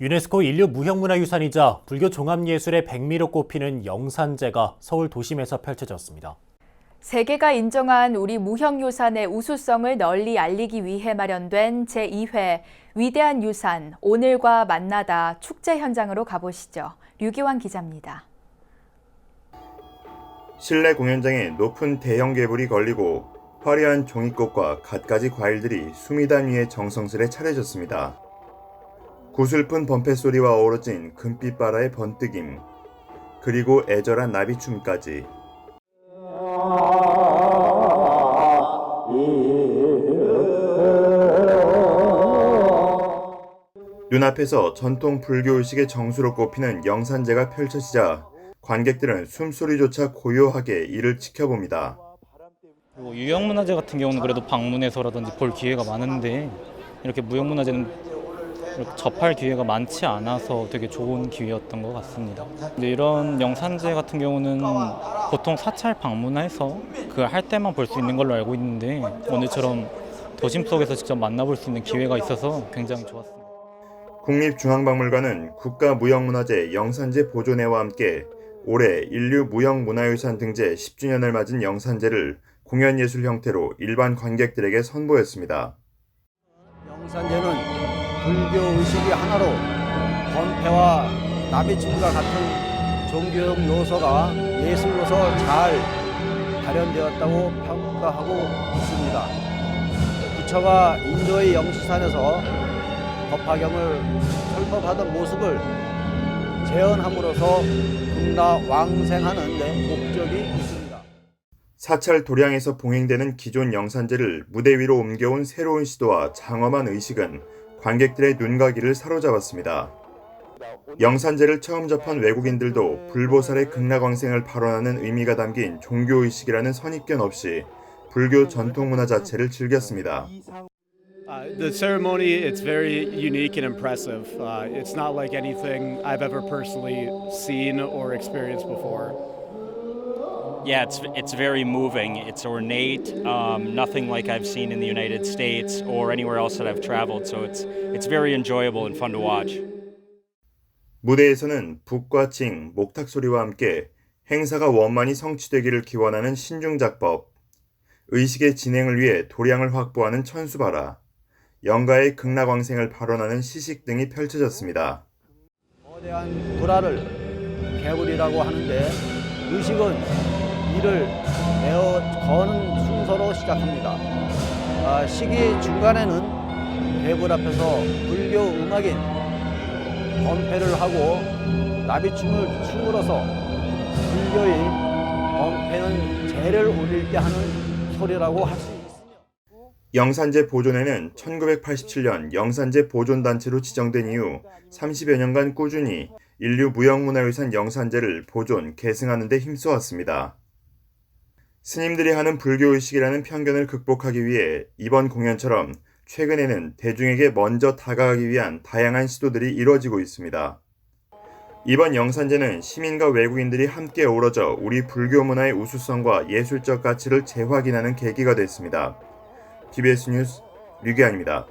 유네스코 인류 무형문화유산이자 불교 종합예술의 백미로 꼽히는 영산제가 서울 도심에서 펼쳐졌습니다. 세계가 인정한 우리 무형유산의 우수성을 널리 알리기 위해 마련된 제2회 위대한 유산 오늘과 만나다 축제 현장으로 가보시죠. 류기환 기자입니다. 실내 공연장에 높은 대형 개불이 걸리고 화려한 종이꽃과 갖가지 과일들이 수미단 위에 정성스레 차려졌습니다. 구슬픈 범패 소리와 어우러진 금빛 바라의 번뜩임, 그리고 애절한 나비춤까지 눈앞에서 전통 불교 의식의 정수로 꼽히는 영산제가 펼쳐지자 관객들은 숨소리조차 고요하게 이를 지켜봅니다. 뭐 유형문화재 같은 경우는 그래도 방문해서라든지 볼 기회가 많은데 이렇게 무형문화재는 접할 기회가 많지 않아서 되게 좋은 기회였던 것 같습니다. 근데 이런 영산제 같은 경우는 보통 사찰 방문해서 그 할 때만 볼 수 있는 걸로 알고 있는데 오늘처럼 도심 속에서 직접 만나볼 수 있는 기회가 있어서 굉장히 좋았습니다. 국립중앙박물관은 국가무형문화재 영산제 보존회와 함께 올해 인류 무형문화유산 등재 10주년을 맞은 영산제를 공연예술 형태로 일반 관객들에게 선보였습니다. 영산제는 불교 의식이 하나로 번패와 나비춤과 같은 종교적 요소가 예술로서 잘 발현되었다고 평가하고 있습니다. 부처가 인도의 영시산에서 법화경을 설법하던 모습을 재현함으로써 극락왕생하는 데 목적이 있습니다. 사찰 도량에서 봉행되는 기존 영산제를 무대 위로 옮겨온 새로운 시도와 장엄한 의식은 관객들의 눈과 귀를 사로잡았습니다. 영산제를 처음 접한 외국인들도 불보살의 극락왕생을 발언하는 의미가 담긴 종교의식이라는 선입견 없이 불교 전통 문화 자체를 즐겼습니다. Uh, the ceremony, it's very unique and impressive. Uh, it's not like anything I've ever personally seen or experienced before. Yeah, it's it's very moving. It's ornate, um, nothing like I've seen in the United States or anywhere else that I've traveled. So it's it's very enjoyable and fun to watch. 무대에서는 북과 징, 목탁 소리와 함께 행사가 원만히 성취되기를 기원하는 신중작법, 의식의 진행을 위해 도량을 확보하는 천수바라, 영가의 극락왕생을 발언하는 시식 등이 펼쳐졌습니다. 거대한 불화를 개불이라고 하는데 의식은 이를 내어 거는 순서로 시작합니다. 아, 시기 중간에는 개불 앞에서 불교 음악인 범패를 하고 나비춤을 춤으로써 불교인 범패는 재를 올릴 때 하는 소리라고 할 수 있습니다. 영산제 보존회는 1987년 영산제 보존단체로 지정된 이후 30여 년간 꾸준히 인류 무형문화유산 영산제를 보존, 계승하는 데 힘써왔습니다. 스님들이 하는 불교의식이라는 편견을 극복하기 위해 이번 공연처럼 최근에는 대중에게 먼저 다가가기 위한 다양한 시도들이 이뤄지고 있습니다. 이번 영산제는 시민과 외국인들이 함께 어우러져 우리 불교 문화의 우수성과 예술적 가치를 재확인하는 계기가 됐습니다. TBS 뉴스 류기환입니다.